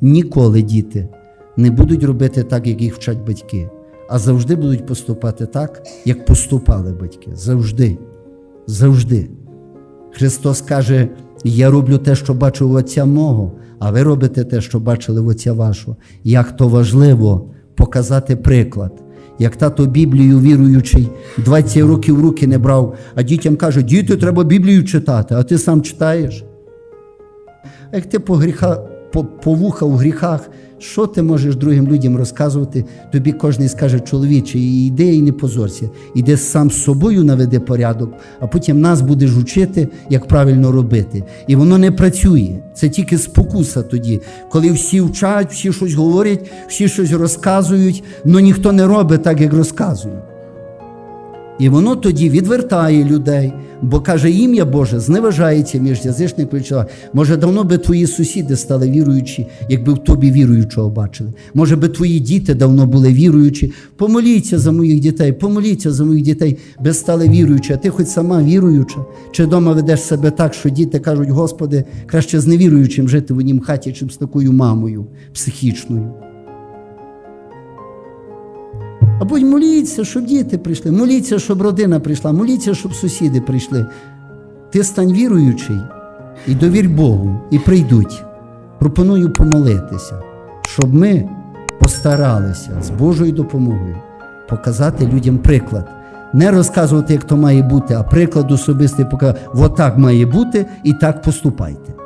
ніколи діти не будуть робити так, як їх вчать батьки, а завжди будуть поступати так, як поступали батьки. Завжди. Завжди. Христос каже: Я роблю те, що бачив у Отця мого, а ви робите те, що бачили в Отця вашого. Як то важливо показати приклад. Як тато Біблію віруючий 20 років в руки не брав, а дітям каже, діти, треба Біблію читати, а ти сам читаєш. А як ти по, гріха, по, по вуха у гріхах, що ти можеш другим людям розказувати? Тобі кожен скаже, чоловіче, іди і не позорся. Іди сам з собою наведи порядок, а потім нас будеш учити, як правильно робити. І воно не працює. Це тільки спокуса тоді, коли всі вчать, всі щось говорять, всі щось розказують, але ніхто не робить так, як розказують. І воно тоді відвертає людей, бо каже, ім'я Боже зневажається між язичниками. Може, давно би твої сусіди стали віруючі, якби в тобі віруючого бачили. Може би твої діти давно були віруючі. Помоліться за моїх дітей, помоліться за моїх дітей, би стали віруючі, а ти хоч сама віруюча. Чи вдома ведеш себе так, що діти кажуть, Господи, краще з невіруючим жити в однім хаті, чим з такою мамою психічною. Й моліться, щоб діти прийшли, моліться, щоб родина прийшла, моліться, щоб сусіди прийшли. Ти стань віруючий і довір Богу, і прийдуть. Пропоную помолитися, щоб ми постаралися з Божою допомогою показати людям приклад. Не розказувати, як то має бути, а приклад особистий показати, отак має бути і так поступайте.